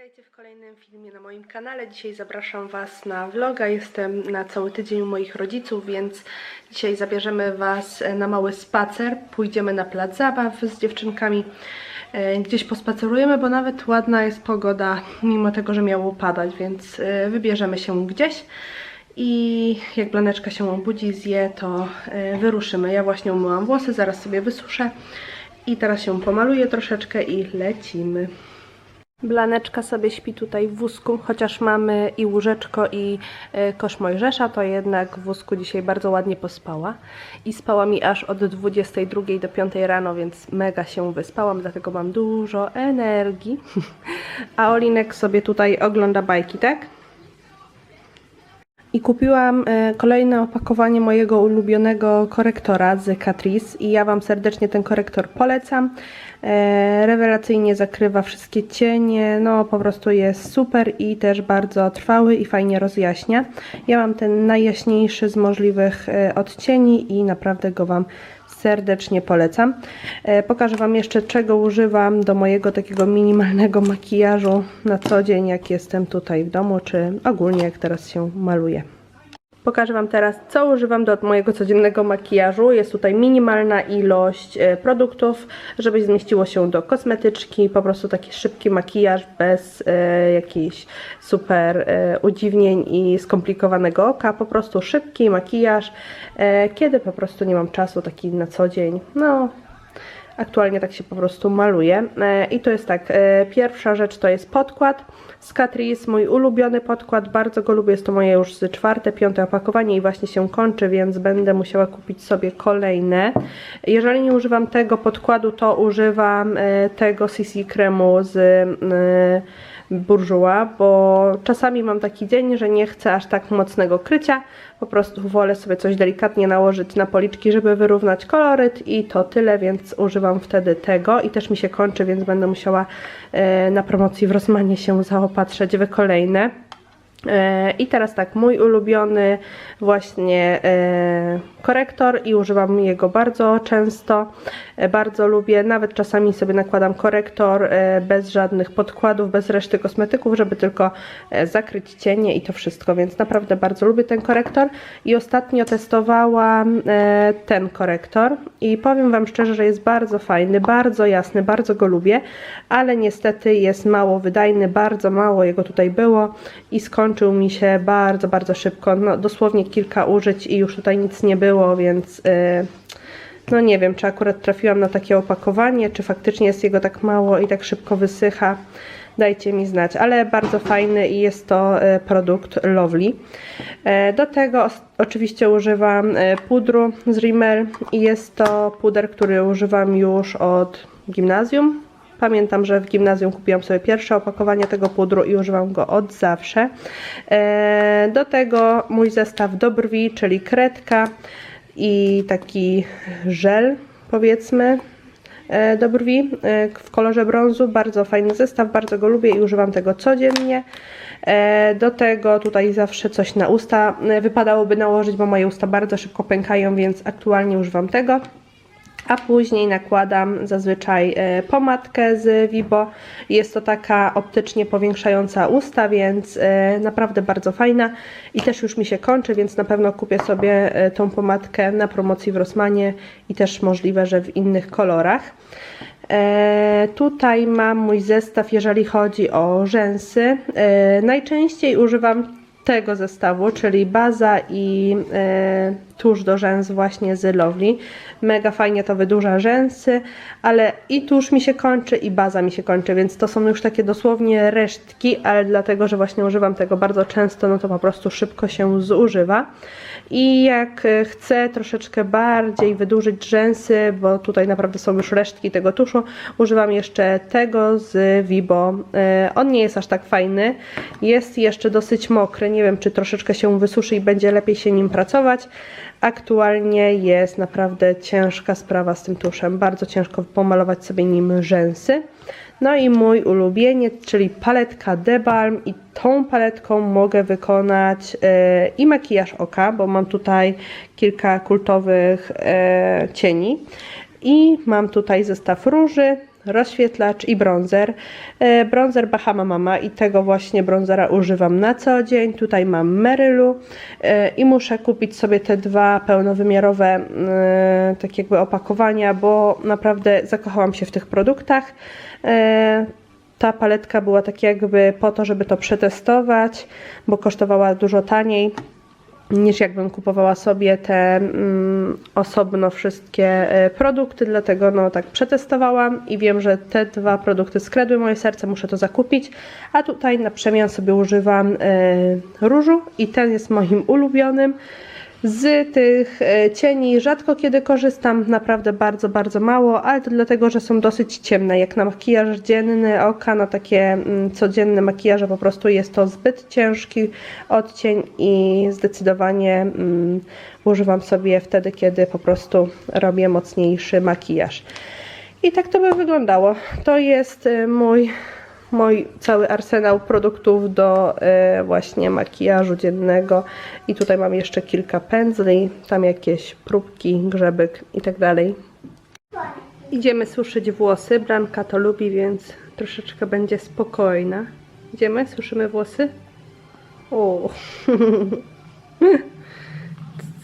Witajcie w kolejnym filmie na moim kanale. Dzisiaj zapraszam Was na vloga. Jestem na cały tydzień u moich rodziców, więc dzisiaj zabierzemy Was na mały spacer. Pójdziemy na plac zabaw z dziewczynkami. E, Gdzieś pospacerujemy, bo nawet ładna jest pogoda, mimo tego, że miało padać, więc e, wybierzemy się gdzieś. I jak Blaneczka się obudzi, zje, to e, wyruszymy. Ja właśnie umyłam włosy, zaraz sobie wysuszę. I teraz się pomaluję troszeczkę i lecimy. Blaneczka sobie śpi tutaj w wózku, chociaż mamy i łóżeczko i e, kosz Mojżesza, to jednak w wózku dzisiaj bardzo ładnie pospała. I spała mi aż od 22 do 5 rano, więc mega się wyspałam, dlatego mam dużo energii. A Olinek sobie tutaj ogląda bajki, tak? I kupiłam e, kolejne opakowanie mojego ulubionego korektora z Catrice i ja Wam serdecznie ten korektor polecam. E, Rewelacyjnie zakrywa wszystkie cienie, no po prostu jest super i też bardzo trwały i fajnie rozjaśnia. Ja mam ten najjaśniejszy z możliwych e, odcieni i naprawdę go Wam serdecznie polecam. E, Pokażę Wam jeszcze czego używam do mojego takiego minimalnego makijażu na co dzień, jak jestem tutaj w domu, czy ogólnie jak teraz się maluję. Pokażę Wam teraz, co używam do mojego codziennego makijażu. Jest tutaj minimalna ilość e, produktów, żeby zmieściło się do kosmetyczki. Po prostu taki szybki makijaż bez e, jakichś super e, udziwnień i skomplikowanego oka. Po prostu szybki makijaż, e, kiedy po prostu nie mam czasu taki na co dzień. No, Aktualnie tak się po prostu maluje. E, I to jest tak, e, pierwsza rzecz to jest podkład z Catrice, mój ulubiony podkład, bardzo go lubię, jest to moje już czwarte, piąte opakowanie i właśnie się kończy, więc będę musiała kupić sobie kolejne. Jeżeli nie używam tego podkładu, to używam e, tego CC kremu z Bourjois, bo czasami mam taki dzień, że nie chcę aż tak mocnego krycia, po prostu wolę sobie coś delikatnie nałożyć na policzki, żeby wyrównać koloryt i to tyle, więc używam wtedy tego i też mi się kończy, więc będę musiała e, na promocji w Rosmanie się zaopatrzeć w kolejne. I teraz tak, mój ulubiony właśnie e, korektor i używam jego bardzo często, e, bardzo lubię, nawet czasami sobie nakładam korektor e, bez żadnych podkładów, bez reszty kosmetyków, żeby tylko zakryć cienie i to wszystko, więc naprawdę bardzo lubię ten korektor. I ostatnio testowałam ten korektor. I powiem Wam szczerze, że jest bardzo fajny, bardzo jasny, bardzo go lubię, ale niestety jest mało wydajny, bardzo mało jego tutaj było i skończył mi się bardzo, bardzo szybko, no dosłownie kilka użyć i już tutaj nic nie było, więc yy, no nie wiem, czy akurat trafiłam na takie opakowanie, czy faktycznie jest jego tak mało i tak szybko wysycha. Dajcie mi znać, ale bardzo fajny i jest to e, produkt Lovely. E, Do tego oczywiście używam e, pudru z Rimmel i jest to puder, który używam już od gimnazjum. Pamiętam, że w gimnazjum kupiłam sobie pierwsze opakowanie tego pudru i używam go od zawsze. E, Do tego mój zestaw do brwi, czyli kredka i taki żel, powiedzmy, e, do brwi e, w kolorze brązu. Bardzo fajny zestaw, bardzo go lubię i używam tego codziennie. Do tego tutaj zawsze coś na usta wypadałoby nałożyć, bo moje usta bardzo szybko pękają, więc aktualnie używam tego. A później nakładam zazwyczaj e, pomadkę z Vibo. Jest to taka optycznie powiększająca usta, więc e, naprawdę bardzo fajna. I też już mi się kończy, więc na pewno kupię sobie e, tą pomadkę na promocji w Rossmanie i też możliwe, że w innych kolorach. Tutaj mam mój zestaw, jeżeli chodzi o rzęsy. Najczęściej używam tego zestawu, czyli baza i e, tusz do rzęs właśnie z Lovely. Mega fajnie to wydłuża rzęsy, ale i tusz mi się kończy i baza mi się kończy, więc to są już takie dosłownie resztki, ale dlatego, że właśnie używam tego bardzo często, no to po prostu szybko się zużywa. I jak e, chcę troszeczkę bardziej wydłużyć rzęsy, bo tutaj naprawdę są już resztki tego tuszu, używam jeszcze tego z Vibo. E, On nie jest aż tak fajny, jest jeszcze dosyć mokry, nie wiem czy troszeczkę się wysuszy i będzie lepiej się nim pracować. Aktualnie jest naprawdę ciężka sprawa z tym tuszem, bardzo ciężko pomalować sobie nim rzęsy. No i mój ulubieniec, czyli paletka The Balm i tą paletką mogę wykonać e, i makijaż oka, bo mam tutaj kilka kultowych e, cieni I mam tutaj zestaw róży, rozświetlacz i bronzer. E, Bronzer Bahama Mama i tego właśnie bronzera używam na co dzień. Tutaj mam Merylu e, i muszę kupić sobie te dwa pełnowymiarowe e, tak jakby opakowania, bo naprawdę zakochałam się w tych produktach. Ta paletka była tak jakby po to, żeby to przetestować, bo kosztowała dużo taniej niż jakbym kupowała sobie te mm, osobno wszystkie e, produkty, dlatego no tak przetestowałam i wiem, że te dwa produkty skradły moje serce, muszę to zakupić, a tutaj na przemian sobie używam e, różu i ten jest moim ulubionym. Z tych e, cieni rzadko kiedy korzystam, naprawdę bardzo, bardzo mało, ale to dlatego, że są dosyć ciemne. Jak na makijaż dzienny oka, na takie mm, codzienne makijaże po prostu jest to zbyt ciężki odcień i zdecydowanie mm, używam sobie wtedy, kiedy po prostu robię mocniejszy makijaż. I tak to by wyglądało. To jest e, mój mój cały arsenał produktów do e, właśnie makijażu dziennego i tutaj mam jeszcze kilka pędzli, tam jakieś próbki, grzebyk i tak dalej. Idziemy suszyć włosy, Branka to lubi, więc troszeczkę będzie spokojna. Idziemy, suszymy włosy? O,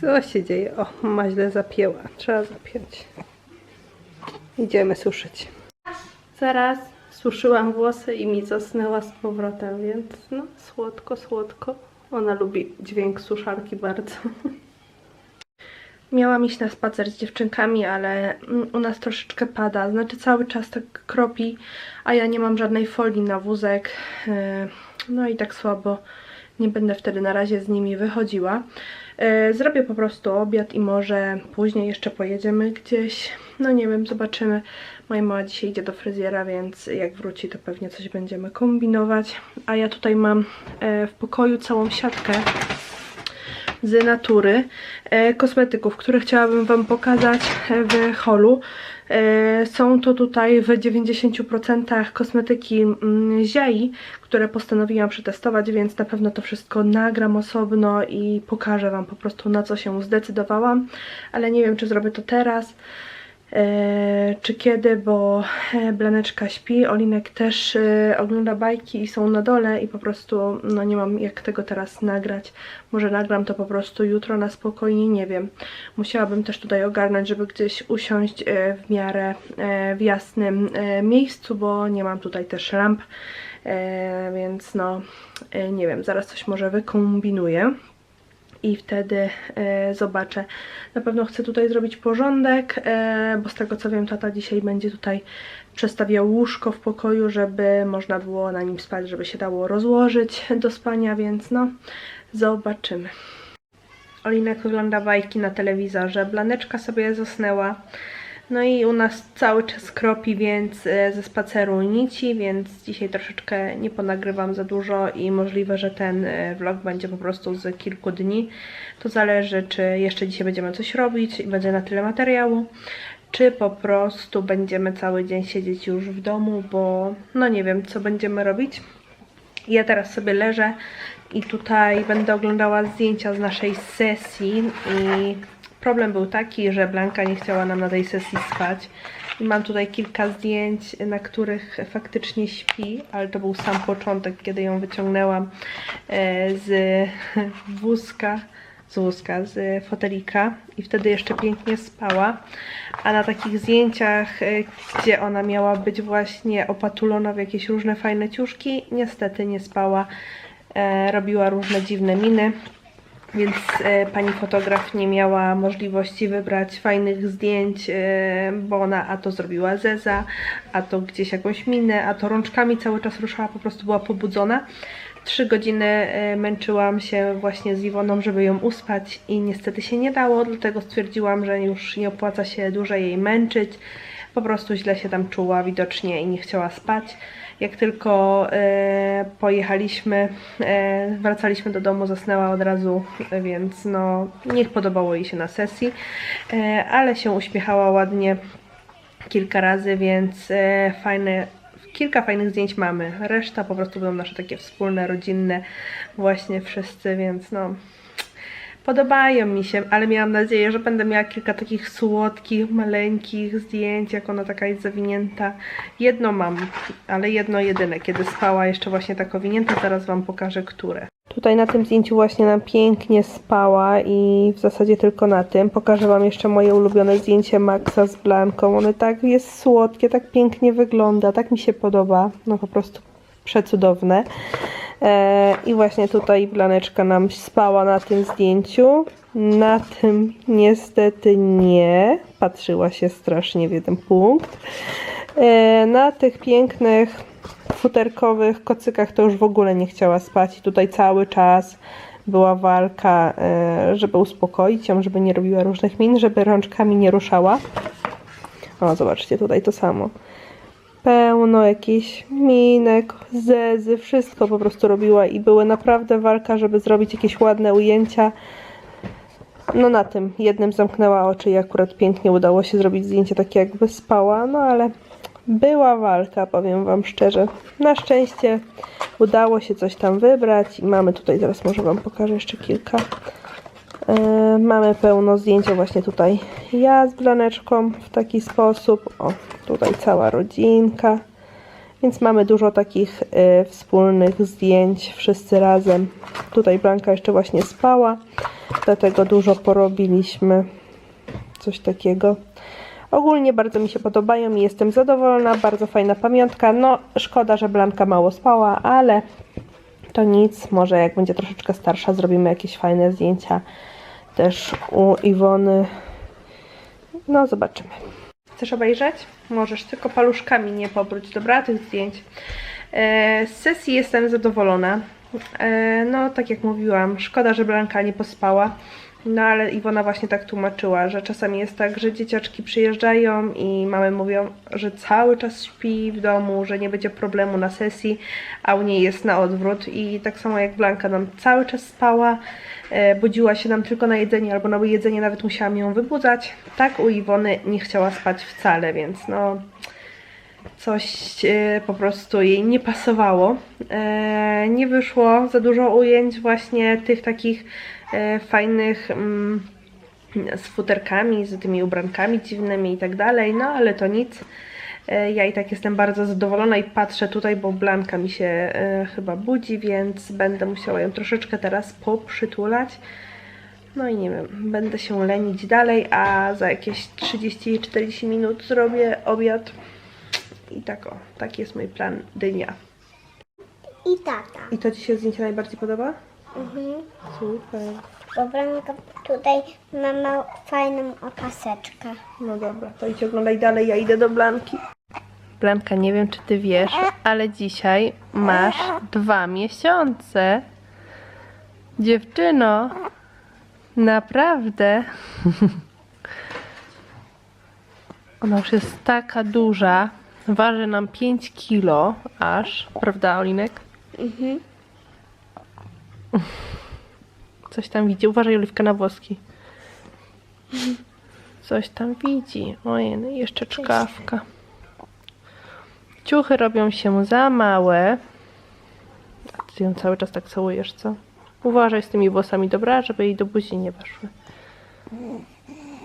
co się dzieje? O, ma źle zapięła, trzeba zapiąć. Idziemy suszyć. Zaraz suszyłam włosy i mi zasnęła z powrotem, więc no słodko, słodko. Ona lubi dźwięk suszarki bardzo. Miałam iść na spacer z dziewczynkami, ale mm, u nas troszeczkę pada, znaczy cały czas tak kropi, a ja nie mam żadnej folii na wózek, yy, no i tak słabo nie będę wtedy na razie z nimi wychodziła. Yy, Zrobię po prostu obiad i może później jeszcze pojedziemy gdzieś, no nie wiem, zobaczymy. Moja mama dzisiaj idzie do fryzjera, więc jak wróci to pewnie coś będziemy kombinować. A ja tutaj mam e, w pokoju całą siatkę z natury e, kosmetyków, które chciałabym Wam pokazać e, w holu. E, Są to tutaj w 90% kosmetyki mm, Ziai, które postanowiłam przetestować, więc na pewno to wszystko nagram osobno i pokażę Wam po prostu na co się zdecydowałam, ale nie wiem czy zrobię to teraz. E, czy kiedy, bo e, Blaneczka śpi, Olinek też e, ogląda bajki i są na dole i po prostu no nie mam jak tego teraz nagrać. Może nagram to po prostu jutro na spokojnie, nie wiem. Musiałabym też tutaj ogarnąć, żeby gdzieś usiąść w miarę w jasnym miejscu, bo nie mam tutaj też lamp, więc no nie wiem, zaraz coś może wykombinuję i wtedy e, zobaczę. Na pewno chcę tutaj zrobić porządek, e, bo z tego co wiem, tata dzisiaj będzie tutaj przestawiał łóżko w pokoju, żeby można było na nim spać, żeby się dało rozłożyć do spania, więc no, zobaczymy. Olinek ogląda bajki na telewizorze, Blaneczka sobie zasnęła. No i u nas cały czas kropi, więc e, ze spaceru nici, więc dzisiaj troszeczkę nie ponagrywam za dużo i możliwe, że ten e, vlog będzie po prostu z kilku dni. To zależy, czy jeszcze dzisiaj będziemy coś robić i będzie na tyle materiału, czy po prostu będziemy cały dzień siedzieć już w domu, bo no nie wiem, co będziemy robić. Ja teraz sobie leżę i tutaj będę oglądała zdjęcia z naszej sesji i problem był taki, że Blanka nie chciała nam na tej sesji spać. I mam tutaj kilka zdjęć, na których faktycznie śpi, ale to był sam początek, kiedy ją wyciągnęłam e, z wózka, z wózka, z fotelika i wtedy jeszcze pięknie spała. A na takich zdjęciach, e, gdzie ona miała być właśnie opatulona w jakieś różne fajne ciuszki, niestety nie spała. E, robiła różne dziwne miny więc e, pani fotograf nie miała możliwości wybrać fajnych zdjęć, e, bo ona a to zrobiła zeza, a to gdzieś jakąś minę, a to rączkami cały czas ruszała, po prostu była pobudzona. Trzy godziny e, męczyłam się właśnie z Iwoną, żeby ją uspać i niestety się nie dało, dlatego stwierdziłam, że już nie opłaca się dłużej jej męczyć. Po prostu źle się tam czuła widocznie i nie chciała spać. Jak tylko e, pojechaliśmy, e, wracaliśmy do domu, zasnęła od razu, więc no nie podobało jej się na sesji, e, ale się uśmiechała ładnie kilka razy, więc fajne, kilka fajnych zdjęć mamy. Reszta po prostu będą nasze takie wspólne, rodzinne, właśnie wszyscy, więc no Podobają mi się, ale miałam nadzieję, że będę miała kilka takich słodkich, maleńkich zdjęć, jak ona taka jest zawinięta. Jedno mam, ale jedno jedyne, kiedy spała jeszcze właśnie tak owinięta, zaraz Wam pokażę, które. Tutaj na tym zdjęciu właśnie nam pięknie spała i w zasadzie tylko na tym. Pokażę Wam jeszcze moje ulubione zdjęcie Maxa z Blanką. One tak jest słodkie, tak pięknie wygląda, tak mi się podoba. No po prostu przecudowne. E, I właśnie tutaj Blaneczka nam spała na tym zdjęciu. Na tym niestety nie. Patrzyła się strasznie w jeden punkt. E, Na tych pięknych futerkowych kocykach to już w ogóle nie chciała spać. I tutaj cały czas była walka, e, żeby uspokoić ją, żeby nie robiła różnych min, żeby rączkami nie ruszała. O, zobaczcie, tutaj to samo pełno jakichś minek, zezy, wszystko po prostu robiła i były naprawdę walka, żeby zrobić jakieś ładne ujęcia. No na tym jednym zamknęła oczy i akurat pięknie udało się zrobić zdjęcie takie jakby spała, no ale była walka, powiem wam szczerze. Na szczęście udało się coś tam wybrać i mamy tutaj, zaraz może wam pokażę jeszcze kilka. E, mamy pełno zdjęcia właśnie tutaj ja z Blaneczką w taki sposób. O, tutaj cała rodzinka. Więc mamy dużo takich e, wspólnych zdjęć wszyscy razem. Tutaj Blanka jeszcze właśnie spała, dlatego dużo porobiliśmy. Coś takiego. Ogólnie bardzo mi się podobają i jestem zadowolona. Bardzo fajna pamiątka. No, szkoda, że Blanka mało spała, ale to nic. Może jak będzie troszeczkę starsza, zrobimy jakieś fajne zdjęcia też u Iwony. No, zobaczymy. Chcesz obejrzeć? Możesz, tylko paluszkami nie pobróć, dobra, tych zdjęć. E, z sesji jestem zadowolona. E, no, tak jak mówiłam, szkoda, że Blanka nie pospała. No, ale Iwona właśnie tak tłumaczyła, że czasami jest tak, że dzieciaczki przyjeżdżają i mamy mówią, że cały czas śpi w domu, że nie będzie problemu na sesji, a u niej jest na odwrót. I tak samo jak Blanka nam cały czas spała, e, budziła się nam tylko na jedzenie, albo na jedzenie nawet musiałam ją wybudzać. Tak u Iwony nie chciała spać wcale, więc no coś e, po prostu jej nie pasowało. E, nie wyszło za dużo ujęć właśnie tych takich fajnych mm, z futerkami, z tymi ubrankami dziwnymi i tak dalej, no ale to nic. E, Ja i tak jestem bardzo zadowolona i patrzę tutaj, bo Blanka mi się e, chyba budzi, więc będę musiała ją troszeczkę teraz poprzytulać. No i nie wiem, będę się lenić dalej, a za jakieś 30-40 minut zrobię obiad. I tak o, taki jest mój plan dnia. I tata. I to Ci się zdjęcie najbardziej podoba? Mhm. Super. Bo Blanka tutaj ma mał, fajną opaseczkę. No dobra, to idź oglądaj dalej, ja idę do Blanki. Blanka, nie wiem czy Ty wiesz, ale dzisiaj masz dwa miesiące. Dziewczyno, naprawdę. Ona już jest taka duża. Waży nam 5 kilo aż, prawda Olinek? Mhm. Coś tam widzi. Uważaj, Oliwka, na włoski. Coś tam widzi. Ojej, no i jeszcze czkawka. Ciuchy robią się za małe. A ty ją cały czas tak całujesz, co? Uważaj z tymi włosami, dobra? Żeby jej do buzi nie weszły.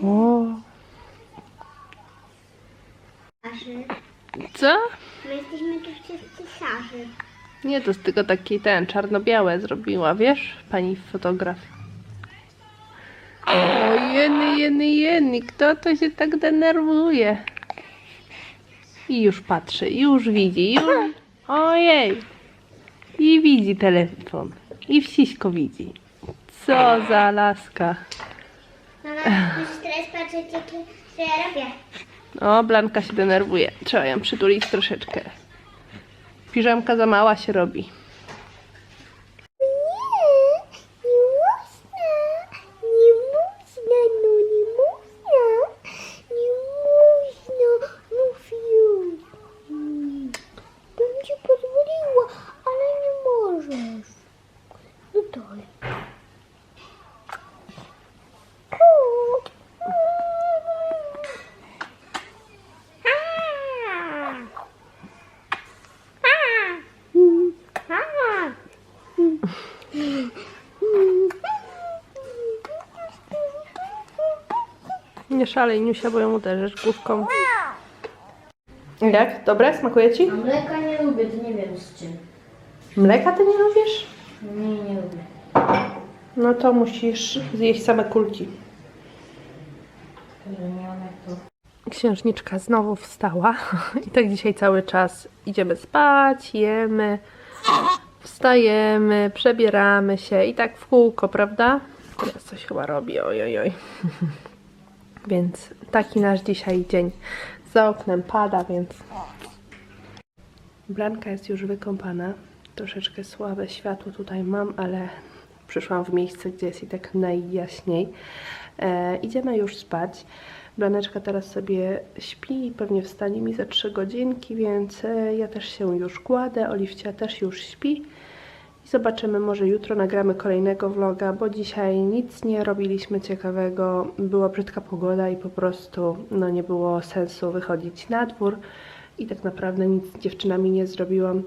O, co? My jesteśmy tu wszyscy szarzy. Nie, to z tylko taki ten, czarno-białe zrobiła, wiesz? Pani fotograf. O, jeny, jeny, jeny, kto to się tak denerwuje? I już patrzy, już widzi, już... Ojej! I widzi telefon. I wsiśko widzi. Co za laska. Mama, musisz teraz patrzeć, jakie co ja robię. O, Blanka się denerwuje. Trzeba ją przytulić troszeczkę. Piżamka za mała się robi. Nie szalej, Niusia, bo ją uderzysz główką. Jak? Dobre? Smakuje ci? A mleka nie lubię, to nie wiem z czym. Mleka ty nie lubisz? Nie, nie lubię. No to musisz zjeść same kulki. Księżniczka znowu wstała i tak dzisiaj cały czas idziemy spać, jemy, wstajemy, przebieramy się i tak w kółko, prawda? Teraz coś chyba robi, oj, oj, oj. Więc taki nasz dzisiaj dzień. Za oknem pada, więc... Blanka jest już wykąpana. Troszeczkę słabe światło tutaj mam, ale przyszłam w miejsce, gdzie jest i tak najjaśniej. E, idziemy już spać. Blaneczka teraz sobie śpi i pewnie wstanie mi za 3 godzinki, więc e, ja też się już kładę. Oliwcia też już śpi. I zobaczymy, może jutro nagramy kolejnego vloga, bo dzisiaj nic nie robiliśmy ciekawego. Była brzydka pogoda i po prostu no, nie było sensu wychodzić na dwór. I tak naprawdę nic z dziewczynami nie zrobiłam,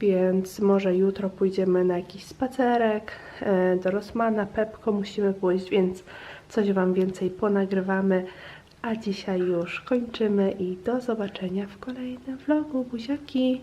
więc może jutro pójdziemy na jakiś spacerek e, do Rosmana, Pepko musimy pójść, więc coś Wam więcej ponagrywamy. A dzisiaj już kończymy i do zobaczenia w kolejnym vlogu. Buziaki!